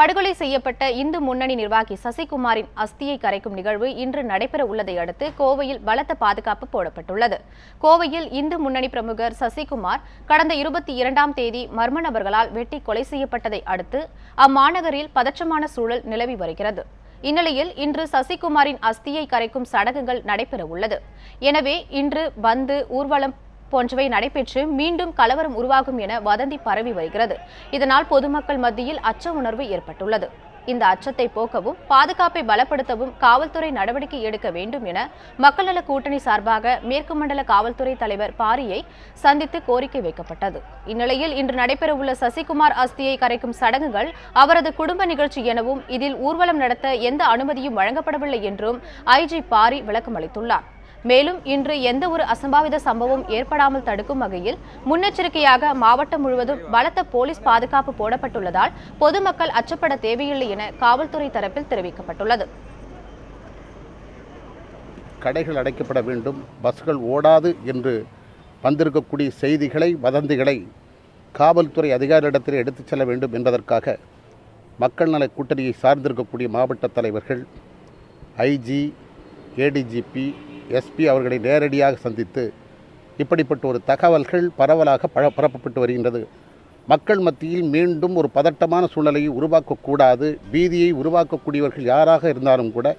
படுகொலை செய்யப்பட்ட இந்து முன்னணி நிர்வாகி சசிகுமாரின் அஸ்தியை கரைக்கும் நிகழ்வு இன்று நடைபெற உள்ளதை அடுத்து கோவையில் பலத்த பாதுகாப்பு போடப்பட்டுள்ளது. கோவையில் இந்து முன்னணி பிரமுகர் சசிகுமார் கடந்த இருபத்தி இரண்டாம் தேதி மர்ம நபர்களால் வெட்டி கொலை செய்யப்பட்டதை அடுத்து அம்மாநகரில் பதற்றமான சூழல் நிலவி வருகிறது. இந்நிலையில் இன்று சசிகுமாரின் அஸ்தியை கரைக்கும் சடங்குகள் நடைபெற உள்ளது. எனவே இன்று பந்து ஊர்வலம் போன்றவை நடைபெற்று மீண்டும் கலவரம் உருவாகும் என வதந்தி பரவி வருகிறது. இதனால் பொதுமக்கள் மத்தியில் அச்ச உணர்வு ஏற்பட்டுள்ளது. இந்த அச்சத்தை போக்கவும் பாதுகாப்பை பலப்படுத்தவும் காவல்துறை நடவடிக்கை எடுக்க வேண்டும் என மக்கள் நல கூட்டணி சார்பாக மேற்கு மண்டல காவல்துறை தலைவர் பாரியை சந்தித்து கோரிக்கை வைக்கப்பட்டது. இந்நிலையில் இன்று நடைபெறவுள்ள சசிகுமார் அஸ்தியை கரைக்கும் சடங்குகள் அவரது குடும்ப நிகழ்ச்சி எனவும் இதில் ஊர்வலம் நடத்த எந்த அனுமதியும் வழங்கப்படவில்லை என்றும் ஐஜி பாரி விளக்கம் அளித்துள்ளார் மேலும் இன்று எந்த ஒரு அசம்பாவித சம்பவம் ஏற்படாமல் தடுக்கும் வகையில் முன்னெச்சரிக்கையாக மாவட்டம் முழுவதும் பலத்த போலீஸ் பாதுகாப்பு போடப்பட்டுள்ளதால் பொதுமக்கள் அச்சப்பட தேவையில்லை என காவல்துறை தரப்பில் தெரிவிக்கப்பட்டுள்ளது. கடைகள் அடைக்கப்பட வேண்டும் பஸ்கள் ஓடாது என்று வந்திருக்கக்கூடிய செய்திகளை வதந்திகளை காவல்துறை அதிகாரியிடத்தில் எடுத்துச் செல்ல வேண்டும் என்பதற்காக மக்கள் நல கூட்டணியை சார்ந்திருக்கக்கூடிய மாவட்ட தலைவர்கள் ஐஜி ஏடிஜிபி எஸ்பி அவர்களை நேரடியாக சந்தித்து இப்படிப்பட்ட ஒரு தகவல்கள் பரவலாக பழ பரப்பப்பட்டு வருகின்றது. மக்கள் மத்தியில் மீண்டும் ஒரு பதட்டமான சூழ்நிலையை உருவாக்கக்கூடாது பீதியை உருவாக்கக்கூடியவர்கள் யாராக இருந்தாலும் கூட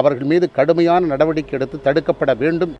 அவர்கள் மீது கடுமையான நடவடிக்கை எடுத்து தடுக்கப்பட வேண்டும்.